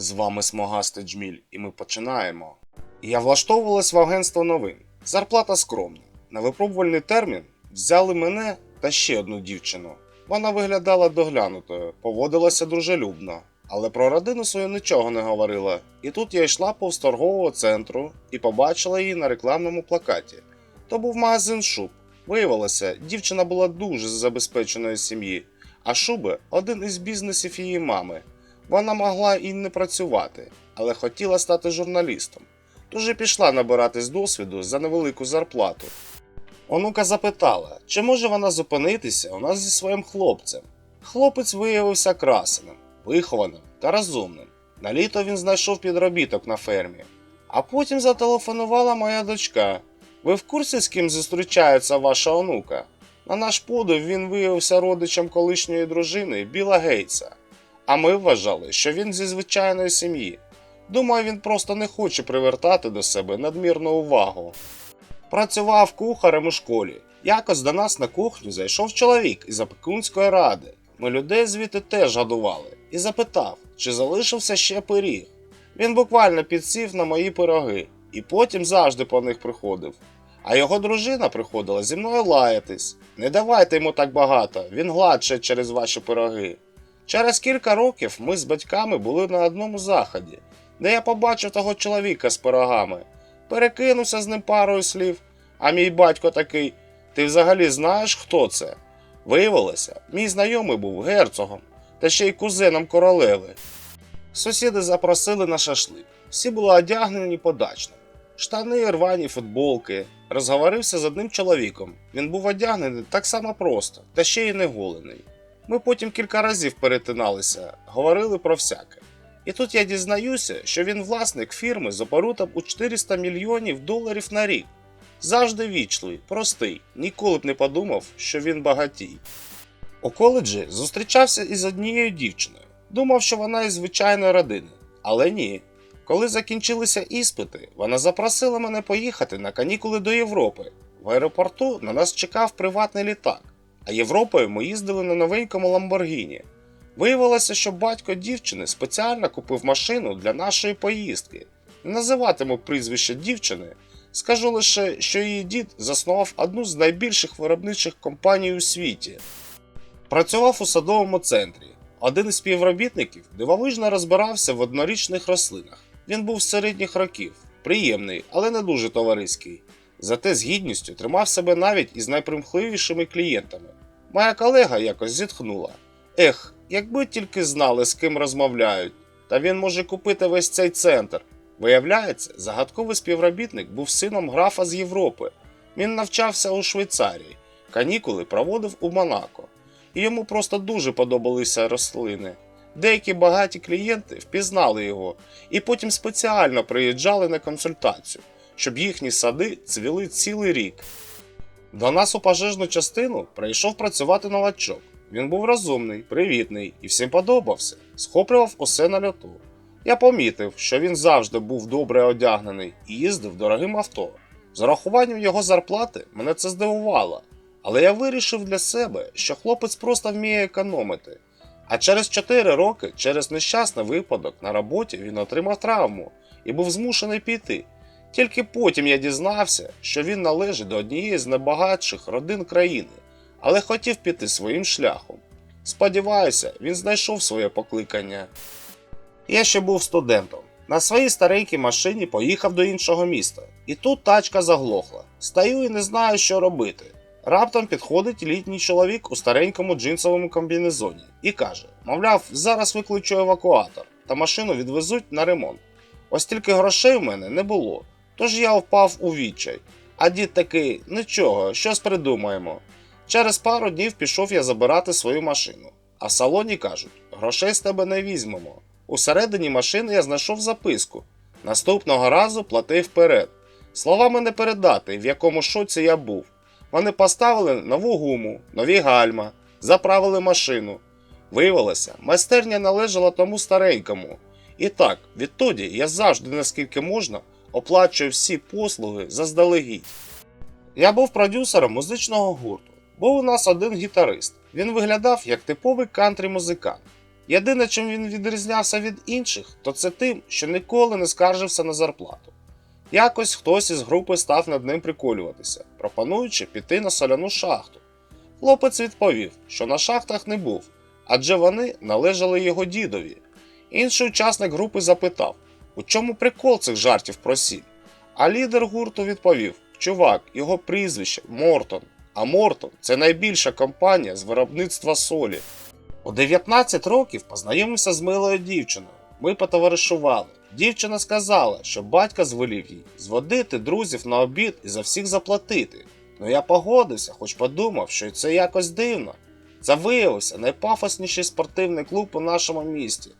З вами Смогастий Джміль, і ми починаємо. Я влаштовувалась в агентство новин. Зарплата скромна. На випробувальний термін взяли мене та ще одну дівчину. Вона виглядала доглянутою, поводилася дружелюбно, але про родину свою нічого не говорила. І тут я йшла повз торгового центру і побачила її на рекламному плакаті. То був магазин шуб. Виявилося, дівчина була дуже забезпеченої сім'ї, а шуби один із бізнесів її мами. Вона могла і не працювати, але хотіла стати журналістом. Тож і пішла набиратись досвіду за невелику зарплату. Онука запитала, чи може вона зупинитися у нас зі своїм хлопцем. Хлопець виявився красеним, вихованим та розумним. На літо він знайшов підробіток на фермі. А потім зателефонувала моя дочка. Ви в курсі, з ким зустрічається ваша онука? На наш подив він виявився родичем колишньої дружини Біла Гейтса. А ми вважали, що він зі звичайної сім'ї. Думаю, він просто не хоче привертати до себе надмірну увагу. Працював кухарем у школі. Якось до нас на кухню зайшов чоловік із опікунської ради. Ми людей звідти теж годували і запитав, чи залишився ще пиріг. Він буквально підсів на мої пироги і потім завжди по них приходив. А його дружина приходила зі мною лаятись. Не давайте йому так багато, він гладше через ваші пироги. Через кілька років ми з батьками були на одному заході, де я побачив того чоловіка з пирогами. Перекинувся з ним парою слів, а мій батько такий: Ти взагалі знаєш, хто це? Виявилося, мій знайомий був герцогом та ще й кузеном королеви. Сусіди запросили на шашлик. Всі були одягнені подачно. Штани, рвані футболки. Розговорився з одним чоловіком. Він був одягнений так само просто, та ще й не голений. Ми потім кілька разів перетиналися, говорили про всяке. І тут я дізнаюся, що він власник фірми з оборотом у 400 мільйонів доларів на рік. Завжди вічливий, простий, ніколи б не подумав, що він багатій. У коледжі зустрічався із однією дівчиною. Думав, що вона із звичайної родини. Але ні. Коли закінчилися іспити, вона запросила мене поїхати на канікули до Європи. В аеропорту на нас чекав приватний літак, а Європою ми їздили на новенькому Ламборгіні. Виявилося, що батько дівчини спеціально купив машину для нашої поїздки. Не називатиму прізвище дівчини, скажу лише, що її дід заснував одну з найбільших виробничих компаній у світі. Працював у садовому центрі. Один із співробітників дивовижно розбирався в однорічних рослинах. Він був середніх років, приємний, але не дуже товариський. Зате з гідністю тримав себе навіть із найпримхливішими клієнтами. Моя колега якось зітхнула. Ех, якби тільки знали, з ким розмовляють, та він може купити весь цей центр. Виявляється, загадковий співробітник був сином графа з Європи. Він навчався у Швейцарії, канікули проводив у Монако. І йому просто дуже подобалися рослини. Деякі багаті клієнти впізнали його і потім спеціально приїжджали на консультацію, щоб їхні сади цвіли цілий рік. До нас у пожежну частину прийшов працювати новачок. Він був розумний, привітний і всім подобався, схоплював усе на льоту. Я помітив, що він завжди був добре одягнений і їздив дорогим авто. З урахуванням його зарплати мене це здивувало, але я вирішив для себе, що хлопець просто вміє економити. А через 4 роки, через нещасний випадок на роботі він отримав травму і був змушений піти. Тільки потім я дізнався, що він належить до однієї з найбагатших родин країни, але хотів піти своїм шляхом. Сподіваюся, він знайшов своє покликання. Я ще був студентом. На своїй старенькій машині поїхав до іншого міста, і тут тачка заглохла. Стою і не знаю, що робити. Раптом підходить літній чоловік у старенькому джинсовому комбінезоні і каже: мовляв, зараз викличу евакуатор та машину відвезуть на ремонт. Ось тільки грошей в мене не було, тож я впав у відчай. А дід такий, нічого, щось придумаємо. Через пару днів пішов я забирати свою машину, а в салоні кажуть, грошей з тебе не візьмемо. Усередині машини я знайшов записку. Наступного разу плати вперед. Словами не передати, в якому шоці я був. Вони поставили нову гуму, нові гальма, заправили машину. Виявилося, майстерня належала тому старенькому. І так, відтоді я завжди, наскільки можна, оплачую всі послуги заздалегідь. Я був продюсером музичного гурту. Був у нас один гітарист. Він виглядав як типовий кантрі музикант. Єдине, чим він відрізнявся від інших, то це тим, що ніколи не скаржився на зарплату. Якось хтось із групи став над ним приколюватися, пропонуючи піти на соляну шахту. Хлопець відповів, що на шахтах не був, адже вони належали його дідові. Інший учасник групи запитав, у чому прикол цих жартів про сіль? А лідер гурту відповів: Чувак, його прізвище Мортон. А Мортон це найбільша компанія з виробництва солі. У 19 років познайомився з милою дівчиною. Ми потоваришували. Дівчина сказала, що батько звелів їй зводити друзів на обід і за всіх заплатити. Ну я погодився, хоч подумав, що це якось дивно. Це виявився найпафосніший спортивний клуб у нашому місті.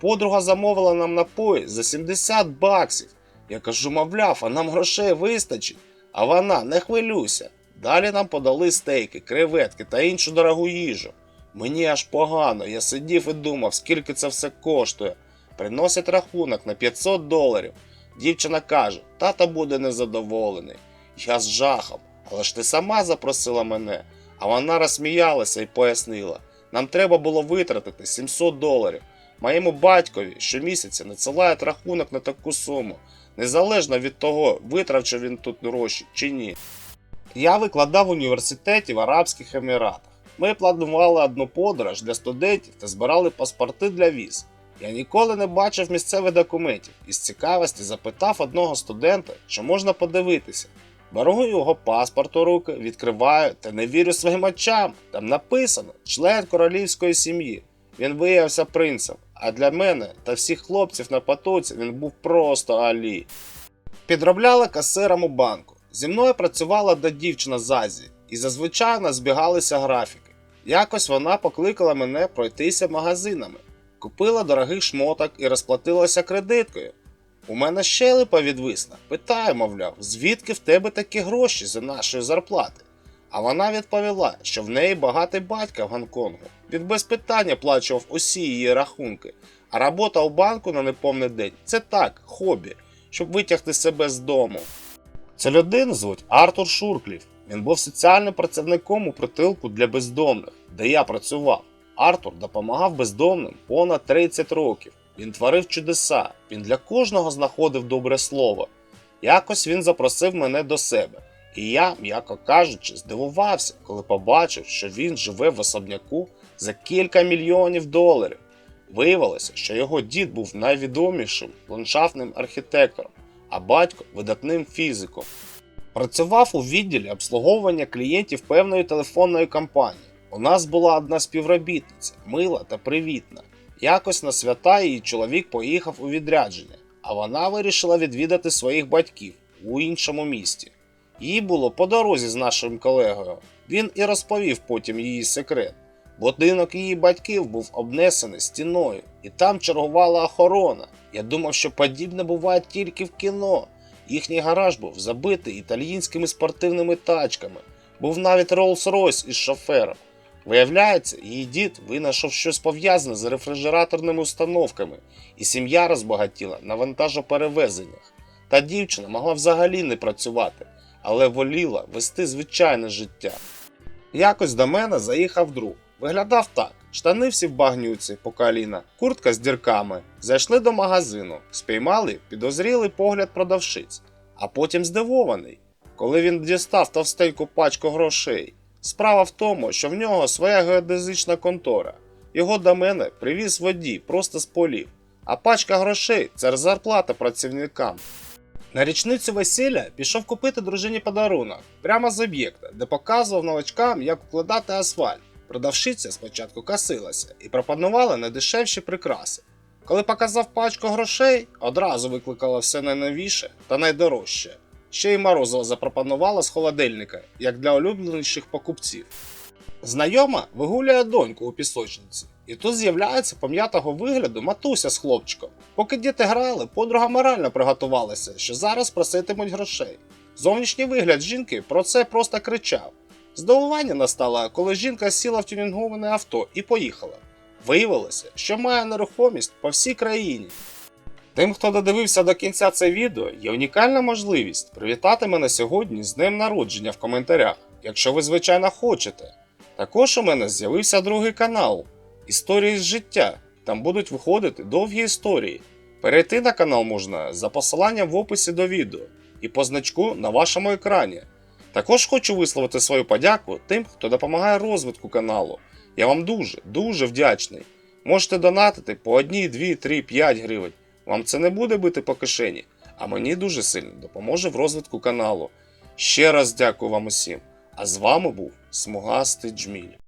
Подруга замовила нам напої за 70 баксів. Я кажу, мовляв, а нам грошей вистачить. А вона не хвилюйся. Далі нам подали стейки, креветки та іншу дорогу їжу. Мені аж погано, я сидів і думав, скільки це все коштує. Приносять рахунок на 500 доларів. Дівчина каже, тата буде незадоволений. Я з жахом, але ж ти сама запросила мене. А вона розсміялася і пояснила: нам треба було витратити 700 доларів. Моєму батькові щомісяця надсилають рахунок на таку суму, незалежно від того, витрачу він тут гроші чи ні. Я викладав в університеті в Арабських Еміратах. Ми планували одну подорож для студентів та збирали паспорти для віз. Я ніколи не бачив місцевих документів і з цікавості запитав одного студента, чи можна подивитися. Беру його паспорт у руки, відкриваю та не вірю своїм очам. Там написано член королівської сім'ї. Він виявився принцем, а для мене та всіх хлопців на потоці він був просто Алі. Підробляла касиром у банку. Зі мною працювала до дівчина з Азії, і зазвичай нас збігалися графіки. Якось вона покликала мене пройтися магазинами, купила дорогих шмоток і розплатилася кредиткою. У мене щелепа відвисна. Питаю, мовляв, звідки в тебе такі гроші за нашої зарплати? А вона відповіла, що в неї багатий батько в Гонконгу. Він без питання плачував усі її рахунки, а робота у банку на неповний день це так, хобі, щоб витягти себе з дому. Цю людину звуть Артур Шуркліф. Він був соціальним працівником у притулку для бездомних, де я працював. Артур допомагав бездомним понад 30 років. Він творив чудеса, він для кожного знаходив добре слово. Якось він запросив мене до себе, і я, м'яко кажучи, здивувався, коли побачив, що він живе в особняку за кілька мільйонів доларів. Виявилося, що його дід був найвідомішим ландшафтним архітектором, а батько видатним фізиком. Працював у відділі обслуговування клієнтів певної телефонної компанії. У нас була одна співробітниця, мила та привітна. Якось на свята її чоловік поїхав у відрядження, а вона вирішила відвідати своїх батьків у іншому місті. Їй було по дорозі з нашим колегою. Він і розповів потім її секрет. Будинок її батьків був обнесений стіною, і там чергувала охорона. Я думав, що подібне буває тільки в кіно. Їхній гараж був забитий італійськими спортивними тачками, був навіть Rolls-Royce із шофером. Виявляється, її дід винайшов щось пов'язане з рефрижераторними установками, і сім'я розбагатіла на вантажоперевезеннях. Та дівчина могла взагалі не працювати, але воліла вести звичайне життя. Якось до мене заїхав друг. Виглядав так: штани всі в багнюці по коліна, куртка з дірками. Зайшли до магазину, спіймали підозрілий погляд продавшиць, а потім здивований, коли він дістав товстеньку пачку грошей. Справа в тому, що в нього своя геодезична контора. Його до мене привіз водій просто з полів, а пачка грошей це зарплата працівникам. На річницю весілля пішов купити дружині подарунок прямо з об'єкта, де показував новачкам, як укладати асфальт. Продавщиця спочатку касилася і пропонувала найдешевші прикраси. Коли показав пачку грошей, одразу викликала все найновіше та найдорожче. Ще й морозиво запропонувала з холодильника, як для улюбленіших покупців. Знайома вигуляє доньку у пісочниці, і тут з'являється пом'ятого вигляду матуся з хлопчиком. Поки діти грали, подруга морально приготувалася, що зараз проситимуть грошей. Зовнішній вигляд жінки про це просто кричав. Здивування настало, коли жінка сіла в тюнінговане авто і поїхала. Виявилося, що має нерухомість по всій країні. Тим, хто додивився до кінця це відео, є унікальна можливість привітати мене сьогодні з днем народження в коментарях, якщо ви, звичайно, хочете. Також у мене з'явився другий канал Історії з життя. там будуть виходити довгі історії. Перейти на канал можна за посиланням в описі до відео і по значку на вашому екрані. Також хочу висловити свою подяку тим, хто допомагає розвитку каналу. Я вам дуже, дуже вдячний. Можете донатити по 1, 2, 3, 5 гривень. Вам це не буде бити по кишені, а мені дуже сильно допоможе в розвитку каналу. Ще раз дякую вам усім. А з вами був Смугастий Джміль.